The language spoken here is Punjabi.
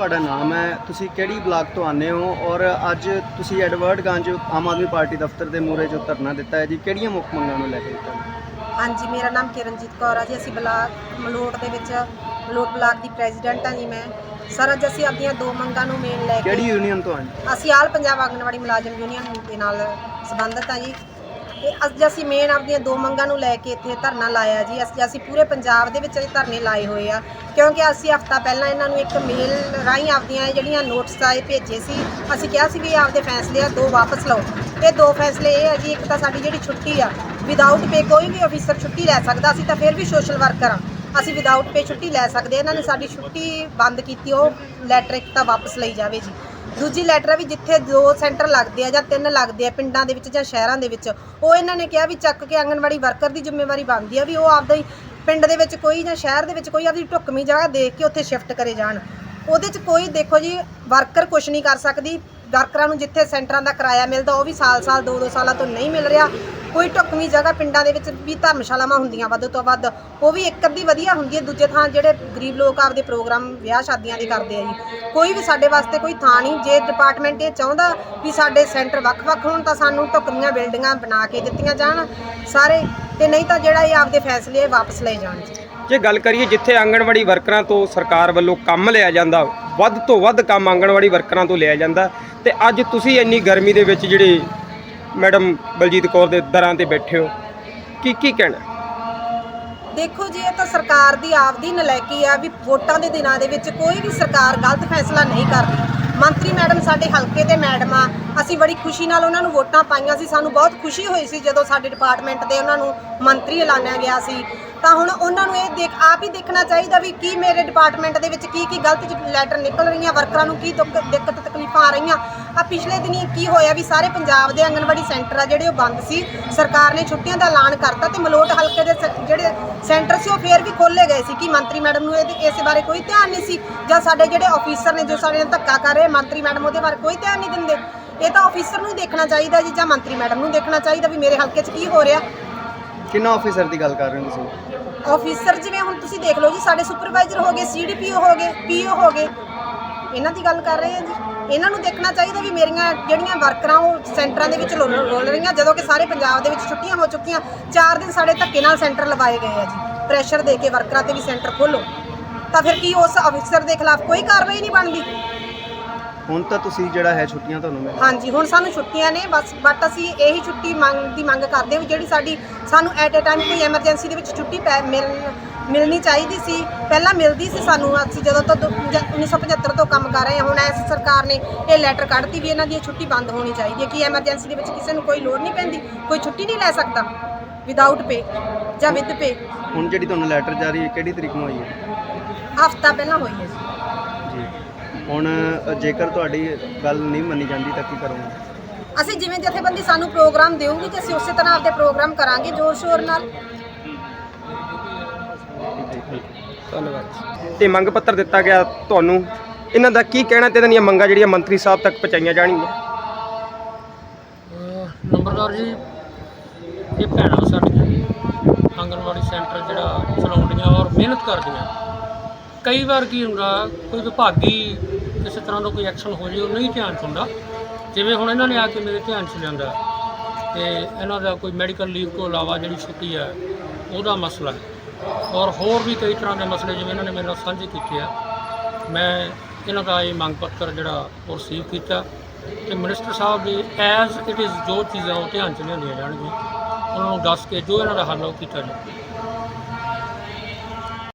ਤੁਹਾਡਾ ਨਾਮ ਹੈ ਤੁਸੀਂ ਕਿਹੜੀ ਬਲਾਕ ਤੋਂ ਆਨੇ ਹੋ ਔਰ ਅੱਜ ਤੁਸੀਂ ਐਡਵਰਡ ਗੰਜ ਆਮ ਆਦਮੀ ਪਾਰਟੀ ਦਫ਼ਤਰ ਦੇ ਮੂਹਰੇ ਜੋ ਧਰਨਾ ਦਿੱਤਾ ਹੈ ਜੀ ਕਿਹੜੀਆਂ ਮੁੱਖ ਮੰਗਾਂ ਨੂੰ ਲੈ ਕੇ ਦਿੱਤਾ? ਹੈ? ਹਾਂਜੀ ਮੇਰਾ ਨਾਮ ਕਿਰਨਜੀਤ ਕੌਰ ਆ ਜੀ ਅਸੀਂ ਬਲਾਕ ਮਲੋਟ ਦੇ ਵਿੱਚ ਮਲੋਟ ਬਲਾਕ ਦੀ ਪ੍ਰੈਜ਼ੀਡੈਂਟ ਹਾਂ ਜੀ ਮੈਂ। ਸਰ ਅੱਜ ਅਸੀਂ ਆਪਣੀਆਂ ਦੋ ਮੰਗਾਂ ਨੂੰ ਮੇਨ ਲੈ ਕਿਹੜੀ ਕੇ ਯੂਨੀਅਨ ਤੋਂ ਆਏ? ਅਸੀਂ ਆਲ ਪੰਜਾਬ ਆਂਗਣਵਾੜੀ ਮੁਲਾਜ਼ਮ ਯੂਨੀਅਨ ਦੇ ਨਾਲ ਸੰਬੰਧਿਤ ਹਾਂ ਜੀ। ਤੇ ਅੱਜ ਅਸੀਂ ਮੇਨ ਆਪਣੀਆਂ ਦੋ ਮੰਗਾਂ ਨੂੰ ਲੈ ਕੇ ਇੱਥੇ ਧਰਨਾ ਲਾਇਆ ਜੀ, ਅਸੀਂ ਅਸੀਂ ਪੂਰੇ ਪੰਜਾਬ ਦੇ ਵਿੱਚ ਇਹ ਧਰਨੇ ਲਾਏ ਹੋਏ ਆ, ਕਿਉਂਕਿ ਅਸੀਂ ਹਫਤਾ ਪਹਿਲਾਂ ਇਹਨਾਂ ਨੂੰ ਇੱਕ ਮੇਲ ਰਾਹੀਂ ਆਪਦੀਆਂ ਇਹ ਜਿਹੜੀਆਂ ਨੋਟਿਸ ਆਏ ਭੇਜੇ ਸੀ, ਅਸੀਂ ਕਿਹਾ ਸੀ ਵੀ ਆਪਦੇ ਫੈਸਲੇ ਆ, ਦੋ ਵਾਪਸ ਲਓ। ਇਹ ਦੋ ਫੈਸਲੇ ਇਹ ਆ ਜੀ, ਇੱਕ ਤਾਂ ਸਾਡੀ ਜਿਹੜੀ ਛੁੱਟੀ ਆ ਵਿਦਆਊਟ ਪੇ ਕੋਈ ਵੀ ਅਫੀਸਰ ਛੁੱਟੀ ਲੈ ਸਕਦਾ, ਅਸੀਂ ਤਾਂ ਫਿਰ ਵੀ ਸੋਸ਼ਲ ਵਰਕਰ ਆ। ਅਸੀਂ ਵਿਦਆਊਟ ਪੇ ਛੁੱਟੀ ਲੈ ਸਕਦੇ ਇਹਨਾਂ ਨੇ ਸਾਡੀ ਛੁੱਟੀ ਬੰਦ ਕੀਤੀ, ਉਹ ਲੈਟਰ ਇੱਕ ਤਾਂ ਵਾਪਸ ਲਈ ਜਾਵੇ ਜੀ। ਦੂਜੀ ਲੈਟਰ ਆ ਵੀ ਜਿੱਥੇ ਦੋ ਸੈਂਟਰ ਲੱਗਦੇ ਆ ਜਾਂ ਤਿੰਨ ਲੱਗਦੇ ਆ ਪਿੰਡਾਂ ਦੇ ਵਿੱਚ ਜਾਂ ਸ਼ਹਿਰਾਂ ਦੇ ਵਿੱਚ, ਉਹ ਇਹਨਾਂ ਨੇ ਕਿਹਾ ਵੀ ਚੱਕ ਕੇ ਆਂਗਣਵਾੜੀ ਵਰਕਰ ਦੀ ਜ਼ਿੰਮੇਵਾਰੀ ਬਣਦੀ ਆ ਵੀ ਉਹ ਆਪਦਾ ਹੀ ਪਿੰਡ ਦੇ ਵਿੱਚ ਕੋਈ ਜਾਂ ਸ਼ਹਿਰ ਦੇ ਵਿੱਚ ਕੋਈ ਆਪਦੀ ਢੁੱਕਵੀਂ ਜਗ੍ਹਾ ਦੇਖ ਕੇ ਉੱਥੇ ਸ਼ਿਫਟ ਕਰੇ ਜਾਣ। ਉਹਦੇ 'ਚ ਕੋਈ ਦੇਖੋ ਜੀ ਵਰਕਰ ਕੁਝ ਨਹੀਂ ਕਰ ਸਕਦੀ ਵਰਕਰਾਂ ਨੂੰ ਜਿੱਥੇ ਸੈਂਟਰਾਂ ਦਾ ਕਿਰਾਇਆ ਮਿਲਦਾ ਉਹ ਵੀ ਸਾਲ-ਸਾਲ, ਦੋ-ਦੋ ਸਾਲਾਂ ਤੋਂ ਨਹੀਂ ਮਿਲ ਰਿਹਾ। ਕੋਈ ਢੁੱਕਵੀਂ ਜਗ੍ਹਾ ਪਿੰਡਾਂ ਦੇ ਵਿੱਚ ਵੀ ਧਰਮਸ਼ਾਲਾਵਾਂ ਹੁੰਦੀਆਂ ਵੱਧ ਤੋਂ ਵੱਧ, ਉਹ ਵੀ ਇੱਕ ਅੱਧੀ ਵਧੀਆ ਹੁੰਦੀ ਹੈ, ਦੂਜੇ ਥਾਂ ਜਿਹੜੇ ਗਰੀਬ ਲੋਕ ਆਪਦੇ ਪ੍ਰੋਗਰਾਮ, ਵਿਆਹ ਸ਼ਾਦੀਆਂ ਦੇ ਕਰਦੇ ਆ ਜੀ। ਕੋਈ ਵੀ ਸਾਡੇ ਵਾਸਤੇ ਕੋਈ ਥਾਂ ਨਹੀਂ, ਜੇ ਡਿਪਾਰਟਮੈਂਟ ਇਹ ਚਾਹੁੰਦਾ ਵੀ ਸਾਡੇ ਸੈਂਟਰ ਵੱਖ-ਵੱਖ ਹੋਣ ਤਾਂ ਸਾਨੂੰ ਢੁੱਕਵੀਆਂ ਬਿਲਡਿੰਗਾਂ ਬਣਾ ਕੇ ਦਿੱਤੀਆਂ ਜਾਣ ਸਾਰੇ, ਤੇ ਨਹੀਂ ਤਾਂ ਜਿਹੜਾ ਇਹ ਆਪਦੇ ਫੈਸਲੇ ਵਾਪਸ ਲਏ ਜਾਣ ਜੀ। ਜੇ ਗੱਲ ਕਰੀਏ ਜਿੱਥੇ ਆਂਗਣਵਾੜੀ ਵਰਕਰਾਂ ਤੋਂ ਸਰਕਾਰ ਵੱਲੋਂ ਕੰਮ ਲਿਆ ਜਾਂਦਾ, ਵੱਧ ਤੋਂ ਵੱਧ ਕੰਮ ਆਂਗਣਵਾੜੀ ਵਰਕਰਾਂ ਤੋਂ ਲਿਆ ਜਾਂਦਾ, ਤੇ ਅੱਜ ਤੁਸੀਂ ਇੰਨੀ ਗਰਮੀ ਦੇ ਵਿੱਚ ਜਿਹੜੇ ਮੈਡਮ ਬਲਜੀਤ ਕੌਰ ਦੇ ਦਰਾਂ ਤੇ ਬੈਠੇ ਹੋ। ਕੀ ਕੀ ਕਹਿਣਾ? ਦੇਖੋ ਜੀ, ਇਹ ਤਾਂ ਸਰਕਾਰ ਦੀ ਆਪਦੀ ਨਲਾਇਕੀ ਆ ਵੀ ਵੋਟਾਂ ਦੇ ਦਿਨਾਂ ਦੇ ਵਿੱਚ ਕੋਈ ਵੀ ਸਰਕਾਰ ਗਲਤ ਫੈਸਲਾ ਨਹੀਂ ਕਰਦੀ। ਮੰਤਰੀ ਮੈਡਮ ਸਾਡੇ ਹਲਕੇ ਦੇ ਮੈਡਮ ਆ। ਅਸੀਂ ਬੜੀ ਖੁਸ਼ੀ ਨਾਲ ਉਹਨਾਂ ਨੂੰ ਵੋਟਾਂ ਪਾਈਆਂ ਸੀ। ਸਾਨੂੰ ਬਹੁਤ ਖੁਸ਼ੀ ਹੋਈ ਸੀ ਜਦੋਂ ਸਾਡੇ ਡਿਪਾਰਟਮੈਂਟ ਦੇ ਉਹਨਾਂ ਨੂੰ ਮੰਤਰੀ ਐਲਾਨਿਆ ਗਿਆ ਸੀ। ਤਾਂ ਹੁਣ ਉਹਨਾਂ ਨੂੰ ਇਹ ਦੇਖ, ਆਪ ਹੀ ਦੇਖਣਾ ਚਾਹੀਦਾ ਵੀ ਕੀ ਮੇਰੇ ਡਿਪਾਰਟਮੈਂਟ ਦੇ ਵਿੱਚ ਕੀ ਕੀ ਗਲਤ ਲੈਟਰ ਨਿਕਲ ਰਹੀਆਂ ਵਰਕਰਾਂ ਨੂੰ ਕੀ ਦੁੱਖ, ਦਿੱਕਤ, ਤਕਲੀਫਾਂ ਆ ਰਹੀਆਂ। ਆ ਪਿਛਲੇ ਦਿਨੀ ਕੀ ਹੋਇਆ ਵੀ ਸਾਰੇ ਪੰਜਾਬ ਦੇ ਆਂਗਣਵਾੜੀ ਸੈਂਟਰ ਆ ਜਿਹੜੇ ਉਹ ਬੰਦ ਸੀ। ਸਰਕਾਰ ਨੇ ਛੁੱਟੀਆਂ ਦਾ ਐਲਾਨ ਕਰਤਾ ਤੇ ਮਲੋਟ ਹਲਕੇ ਦੇ ਸ- ਜਿਹੜੇ ਸੈਂਟਰ ਸੀ ਉਹ ਫੇਰ ਵੀ ਖੋਲੇ ਗਏ ਸੀ ਕਿ ਮੰਤਰੀ ਮੈਡਮ ਨੂੰ ਇਹਦੇ, ਇਸ ਬਾਰੇ ਕੋਈ ਧਿਆਨ ਨਹੀਂ ਸੀ। ਜਾਂ ਸਾਡੇ ਜਿਹੜੇ ਆਫੀਸਰ ਨੇ ਜੋ ਸਾਡੇ ਨਾਲ ਧੱਕਾ ਕਰ ਰਹੇ, ਮੰਤਰੀ ਮੈਡਮ ਉਹਦੇ ਬਾਰੇ ਕੋਈ ਧਿਆਨ ਨਹੀਂ ਦਿੰਦੇ। ਇਹ ਤਾਂ ਆਫੀਸਰ ਨੂੰ ਹੀ ਦੇਖਣਾ ਚਾਹੀਦਾ ਜੀ ਜਾਂ ਮੰਤਰੀ ਮੈਡਮ ਨੂੰ ਦੇਖਣਾ ਚਾਹੀਦਾ ਵੀ ਮੇਰੇ ਹਲਕੇ 'ਚ ਕੀ ਹੋ ਰਿਹਾ। ਕਿੰਨਾ ਆਫੀਸਰ ਦੀ ਗੱਲ ਕਰ ਰਹੇ ਹੋ ਤੁਸੀਂ? ਆਫੀਸਰ ਜਿਵੇਂ ਹੁਣ ਤੁਸੀਂ ਦੇਖ ਲਓ ਜੀ, ਸਾਡੇ ਸੁਪਰਵਾਈਜ਼ਰ ਹੋ ਗਏ ਸੀਡੀਪੀਓ ਹੋ ਗਏ ਪੀਓ ਹੋ ਗਏ। ਇਹਨਾਂ ਦੀ ਗੱਲ ਕਰ ਰਹੇ ਹਾਂ ਜੀ। ਇਹਨਾਂ ਨੂੰ ਦੇਖਣਾ ਚਾਹੀਦਾ ਵੀ ਮੇਰੀਆਂ ਜਿਹੜੀਆਂ ਵਰਕਰਾਂ ਉਹ ਸੈਂਟਰਾਂ ਦੇ ਵਿੱਚ ਰੋਲ ਰੋਲ ਰਹੀਆਂ। ਜਦੋਂ ਕਿ ਸਾਰੇ ਪੰਜਾਬ ਦੇ ਵਿੱਚ ਛੁੱਟੀਆਂ ਹੋ ਚੁੱਕੀਆਂ 4 ਦਿਨ ਸਾਡੇ ਧੱਕੇ ਨਾਲ ਸੈਂਟਰ ਲਵਾਏ ਗਏ ਆ ਜੀ। ਪ੍ਰੈਸ਼ਰ ਦੇ ਕੇ ਵਰਕਰਾਂ ਤੇ ਵੀ ਸੈਂਟਰ ਖੋਲੋ ਤਾਂ ਫਿਰ ਕੀ ਉਸ ਅਫਸਰ ਦੇ ਖਿਲਾਫ ਕੋਈ ਕਾਰਵਾਈ ਨਹੀਂ ਬਣਦੀ? ਹੁਣ ਤਾਂ ਤੁਸੀਂ ਜਿਹੜਾ ਹੈ ਛੁੱਟੀਆਂ ਤੁਹਾਨੂੰ ਮਿਲ ਹਾਂਜੀ ਹੁਣ ਸਾਨੂੰ ਛੁੱਟੀਆਂ ਨੇ ਬਸ ਬਟ ਅਸੀਂ ਇਹੀ ਛੁੱਟੀ ਮੰਗ ਦੀ ਮੰਗ ਕਰਦੇ ਹਾਂ ਵੀ ਜਿਹੜੀ ਸਾਡੀ ਸਾਨੂੰ ਐਟ ਅ ਟਾਈਮ ਕੋਈ ਐਮਰਜੈਂਸੀ ਦੇ ਵਿੱਚ ਛੁੱਟੀ ਪੈ ਮਿਲ ਮਿਲਣੀ ਚਾਹੀਦੀ ਸੀ। ਪਹਿਲਾਂ ਮਿਲਦੀ ਸੀ ਸਾਨੂੰ ਅਸੀਂ ਜਦੋਂ ਤੋਂ ਦੋ- ਜ- 1975 ਤੋਂ ਕੰਮ ਕਰ ਰਹੇ ਹਾਂ ਹੁਣ ਇਸ ਸਰਕਾਰ ਨੇ ਇਹ ਲੈਟਰ ਕੱਢਤੀ ਵੀ ਇਹਨਾਂ ਦੀ ਇਹ ਛੁੱਟੀ ਬੰਦ ਹੋਣੀ ਚਾਹੀਦੀ ਹੈ ਕਿ ਐਮਰਜੈਂਸੀ ਦੇ ਵਿੱਚ ਕਿਸੇ ਨੂੰ ਕੋਈ ਲੋੜ ਨਹੀਂ ਪੈਂਦੀ ਕੋਈ ਛੁੱਟੀ ਨਹੀਂ ਲੈ ਸਕਦਾ। ਵਿਦਆਊਟ ਪੇ ਜਾਂ ਵਿਦ ਪੇ ਹੁਣ ਜਿਹੜੀ ਤੁਹਾਨੂੰ ਲੈਟਰ ਜਾਰੀ ਕਿਹੜੀ ਤਰੀਕ ਨੂੰ ਆਈ ਹੈ? ਹਫਤਾ ਪਹਿਲਾਂ ਹੋਈ ਹੈ। ਜੀ ਜੀ। ਹੁਣ ਜੇਕਰ ਤੁਹਾਡੀ ਗੱਲ ਨਹੀਂ ਮੰਨੀ ਜਾਂਦੀ ਤਾਂ ਕੀ ਕਰੋਗੇ? ਅਸੀਂ ਜਿਵੇਂ ਜਥੇਬੰਦੀ ਸਾਨੂੰ ਪ੍ਰੋਗਰਾਮ ਦੇਊਗੀ ਤੇ ਅਸੀਂ ਉਸੇ ਤਰ੍ਹਾਂ ਆਪਦੇ ਪ੍ਰੋਗਰਾਮ ਕਰਾਂਗੇ ਜ਼ੋਰ ਸ਼ੋਰ ਨਾਲ। ਧੰਨਵਾਦ। ਤੇ ਮੰਗ ਪੱਤਰ ਦਿੱਤਾ ਗਿਆ ਤੁਹਾਨੂੰ। ਇਹਨਾਂ ਦਾ ਕੀ ਕਹਿਣਾ ਤੇ ਇਹਨਾਂ ਦੀਆਂ ਮੰਗਾਂ ਜਿਹੜੀਆਂ ਮੰਤਰੀ ਸਾਹਿਬ ਤੱਕ ਪਹੁੰਚਾਈਆਂ ਜਾਣਗੀਆਂ? ਅਹ ਨੰਬਰਦਾਰ ਜੀ ਇਹ ਭੈਣਾਂ ਸਾਡੀਆਂ ਆਂਗਨਵਾੜੀ ਸੈਂਟਰ ਜਿਹੜਾ ਚਲਾਉਂਦੀਆਂ ਔਰ ਮਿਹਨਤ ਕਰਦੀਆਂ। ਕਈ ਵਾਰ ਕੀ ਹੁੰਦਾ ਕੋਈ ਵਿਭਾਗੀ ਕਿਸੇ ਤਰ੍ਹਾਂ ਦਾ ਕੋਈ ਐਕਸ਼ਨ ਹੋ ਜੇ ਉਹ ਨਹੀਂ ਧਿਆਨ 'ਚ ਹੁੰਦਾ। ਜਿਵੇਂ ਹੁਣ ਇਹਨਾਂ ਨੇ ਆ ਕੇ ਮੇਰੇ ਧਿਆਨ 'ਚ ਲਿਆਂਦਾ ਤੇ ਇਹਨਾਂ ਦਾ ਕੋਈ ਮੈਡੀਕਲ ਲੀਵ ਤੋਂ ਇਲਾਵਾ ਜਿਹੜੀ ਛੁੱਟੀ ਹੈ, ਉਹਦਾ ਮਸਲਾ ਹੈ। ਔਰ ਹੋਰ ਵੀ ਕਈ ਤਰ੍ਹਾਂ ਦੇ ਮਸਲੇ ਜਿਵੇਂ ਇਹਨਾਂ ਨੇ ਮੇਰੇ ਨਾਲ ਸਾਂਝੇ ਕੀਤੇ ਆ। ਮੈਂ ਇਹਨਾਂ ਦਾ ਇਹ ਮੰਗ ਪੱਤਰ ਜਿਹੜਾ ਉਹ ਰਿਸੀਵ ਕੀਤਾ ਤੇ ਮਿਨਿਸਟਰ ਸਾਹਿਬ ਦੇ ਐਜ਼ ਇਟ ਇਜ਼ ਜੋ ਚੀਜ਼ਾਂ ਉਹ ਧਿਆਨ ਚ ਲਿਆਂਦੀਆਂ ਜਾਣਗੀਆਂ, ਉਹਨਾਂ ਨੂੰ ਦੱਸ ਕੇ ਜੋ ਇਹਨਾਂ ਦਾ ਹੱਲ ਉਹ ਕੀਤਾ ਜਾਵੇ